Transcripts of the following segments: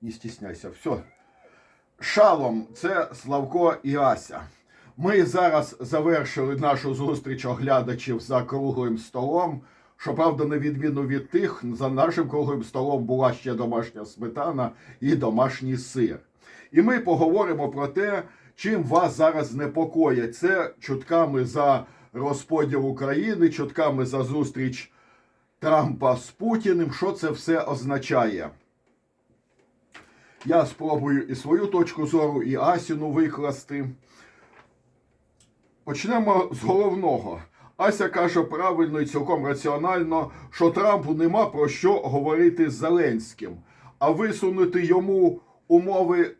Не стісняйся, все. Шалом, це Славко і Ася. Ми зараз завершили нашу зустріч оглядачів за круглим столом. Щоправда, на відміну від тих, за нашим круглим столом була ще домашня сметана і домашній сир. І ми поговоримо про те, чим вас зараз непокоїть. Це чутками за розподіл України, чутками за зустріч Трампа з Путіним. Що це все означає? Я спробую і свою точку зору, і Асіну викласти. Почнемо з головного. Ася каже правильно і цілком раціонально, що Трампу нема про що говорити з Зеленським, а висунути йому умови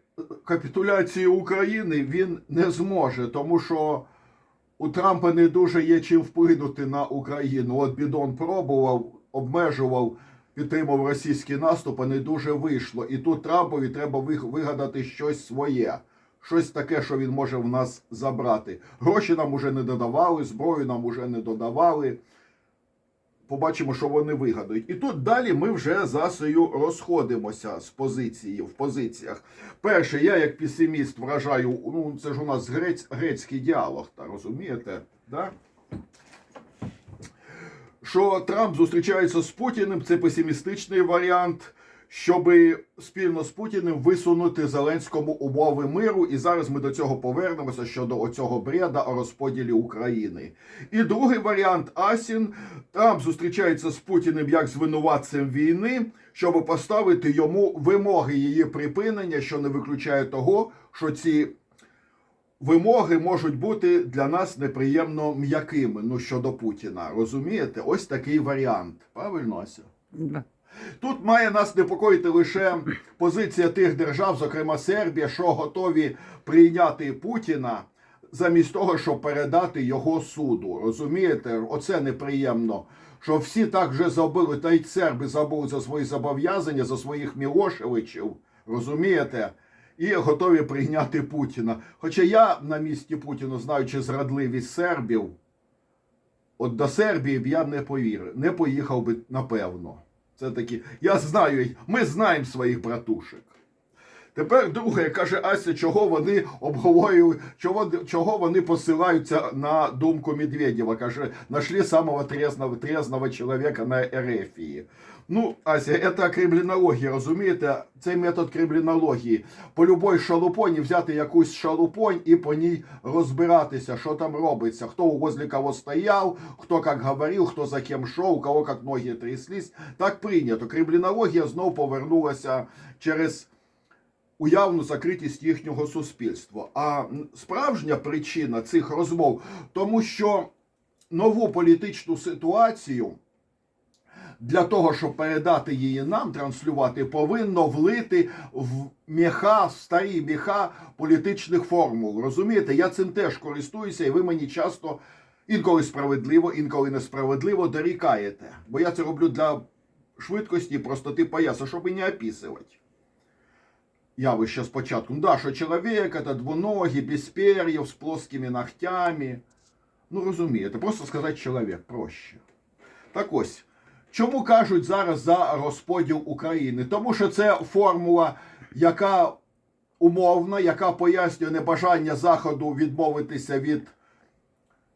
капітуляції України він не зможе, тому що у Трампа не дуже є чим вплинути на Україну. От Бідон пробував, обмежував, підтримав російський наступ, а не дуже вийшло. І тут Трампові треба вигадати щось своє. Щось таке, що він може в нас забрати. Гроші нам уже не додавали, зброю нам уже не додавали. Побачимо, що вони вигадають. І тут далі ми вже з Асею розходимося з позиції в позиціях. Перше, я як песиміст вражаю, ну це ж у нас грець, грецький діалог, та розумієте? Да? Що Трамп зустрічається з Путіним, це песимістичний варіант, щоб спільно з Путіним висунути Зеленському умови миру. І зараз ми до цього повернемося щодо оцього бреда о розподілі України. І другий варіант Асін. Трамп зустрічається з Путіним як з винуватцем війни, щоб поставити йому вимоги її припинення, що не виключає того, що ці вимоги можуть бути для нас неприємно м'якими. Ну щодо Путіна. Розумієте? Ось такий варіант. Правильно, Ася? Да. Тут має нас непокоїти лише позиція тих держав, зокрема Сербія, що готові прийняти Путіна замість того, щоб передати його суду. Розумієте, оце неприємно. Що всі так вже забули, та й серби забули за свої зобов'язання, за своїх Мілошевичів, розумієте, і готові прийняти Путіна. Хоча я на місці Путіна, знаючи зрадливість сербів, от до Сербії б я не повірив, не поїхав би напевно. Це такі. Я знаю, ми знаємо своїх братушек. Тепер друге каже Ася, чого вони обговорюють, чого, чого вони посилаються на думку Медведєва. Каже, нашли самого трезного, трезного чоловіка на Ерефії. Ну, Ася, це кремлінологія, розумієте? Цей метод кремлінології. По любой шалупоні взяти якусь шалупонь і по ній розбиратися, що там робиться, хто возле кого стояв, хто як говорив, хто за ким шов, у кого як ноги тряслись. Так прийнято. Кремлінологія знов повернулася через уявну закритість їхнього суспільства. А справжня причина цих розмов, тому що нову політичну ситуацію. Для того, щоб передати її нам, транслювати, повинно влити в міха, старі міха політичних формул. Розумієте, я цим теж користуюся, і ви мені часто інколи справедливо, інколи несправедливо дорікаєте. Бо я це роблю для швидкості і простоти пояса, щоб і не описувати. Явище спочатку. Да, що чоловік це двоногий, без пер'їв, з плоскими ногтями. Ну, розумієте, просто сказати чоловік проще. Так ось. Чому кажуть зараз за розподіл України? Тому що це формула, яка умовна, яка пояснює небажання Заходу відмовитися від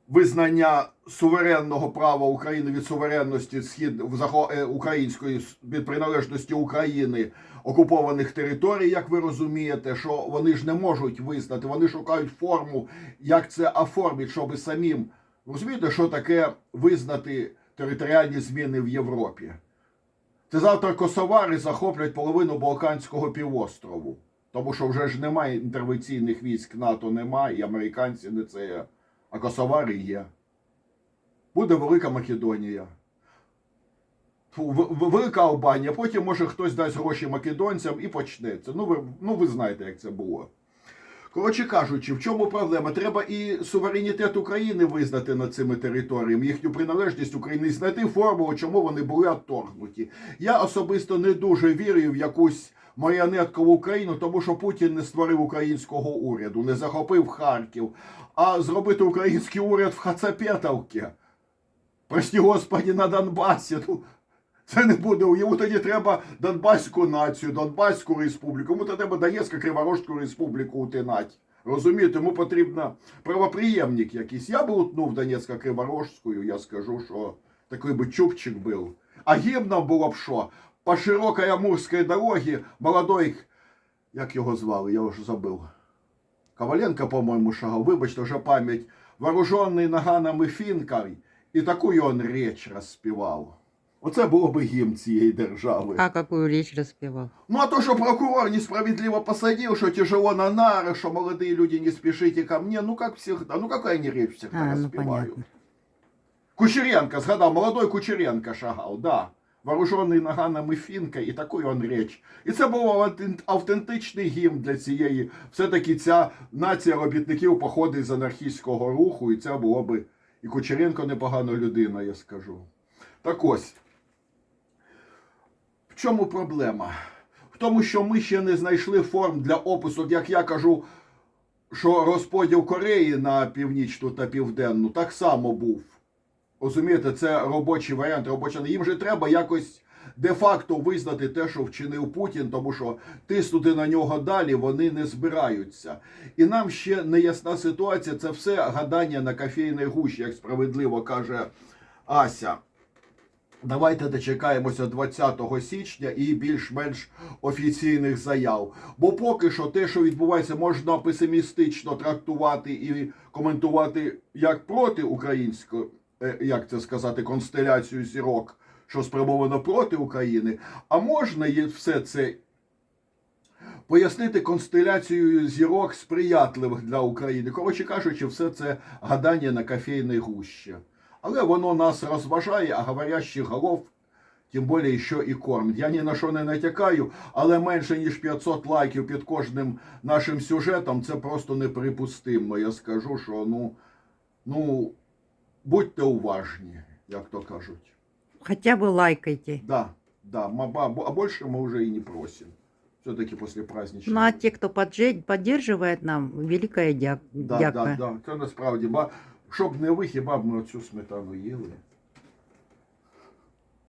визнання суверенного права України від суверенності схід е, української від приналежності України окупованих територій, як ви розумієте, що вони ж не можуть визнати, вони шукають форму, як це оформити, щоб самим розумієте, що таке визнати територіальні зміни в Європі. Це завтра косовари захоплять половину Балканського півострову. Тому що вже ж немає інтервенційних військ НАТО, немає, і американці не це, а косовари є. Буде Велика Македонія. Велика Албанія, потім може хтось дасть гроші македонцям і почнеться. Ну ви, ну ви знаєте, як це було. Коротше кажучи, в чому проблема? Треба і суверенітет України визнати над цими територіями, їхню приналежність України, знайти формулу, чому вони були отторгнуті. Я особисто не дуже вірю в якусь маріонеткову Україну, тому що Путін не створив українського уряду, не захопив Харків, а зробити український уряд в Хацапетовці. Прості господі, на Донбасі. Ну, Це не буде. Йому тоді треба Донбаську націю, Донбаську республіку. Йому треба Донецьку Криворожську республіку утинати. Розумієте, йому потрібно правоприємник якийсь. Я би утнув Донецька Криворожську, я скажу, що такий би чубчик був. А гімном було б що? По широкой Амурській дорогі молодой, як його звали, я вже забив. Коваленко, по-моєму, шагав, вибачте, вже пам'ять, вооружений наганами фінкою, і таку він річ розспівав. Оце було би гімн цієї держави. А какую речь распевал? Ну а то, что прокурор несправедливо посадил, что тяжело на нары, что молодые люди не спешите ко мне, ну как всегда, ну какая они речь всегда А, ну Кучеренко, згадав, молодой Кучеренко шагав, да. Вооружений наганами фінка, і такою он річ. І це був автентичний гімн для цієї. Все-таки ця нація робітників походить з анархістського руху, і це було би. І Кучеренко непогана людина, я скажу. Так ось. В чому проблема? В тому, що ми ще не знайшли форм для опису, як я кажу, що розподіл Кореї на північну та південну так само був. Розумієте, це робочий варіант, робоча. Їм же треба якось де-факто визнати те, що вчинив Путін, тому що тиснути на нього далі вони не збираються. І нам ще не ясна ситуація. Це все гадання на кофейній гущі, як справедливо каже Ася. Давайте дочекаємося 20 січня і більш-менш офіційних заяв. Бо поки що те, що відбувається, можна песимістично трактувати і коментувати як проти української, як це сказати, констеляцію зірок, що спрямовано проти України, а можна все це пояснити констеляцією зірок сприятливих для України. Коротше кажучи, все це гадання на кофейній гущі. Але воно нас розважає, а говорящих голов тим більше що і кормить. Я ні на що не натякаю, але менше ніж 500 лайків під кожним нашим сюжетом це просто неприпустимо. Я скажу, що ну, ну будьте уважні, як то кажуть. Хотя бы лайкайте. Да, да, ма- ба- а больше мы уже и не просим. Все-таки после праздничного. Ну а те, кто подже- поддерживает нам, великая дя... да, дяка. да, да. Це насправді, ба, щоб не ви, хіба б ми оцю сметану їли.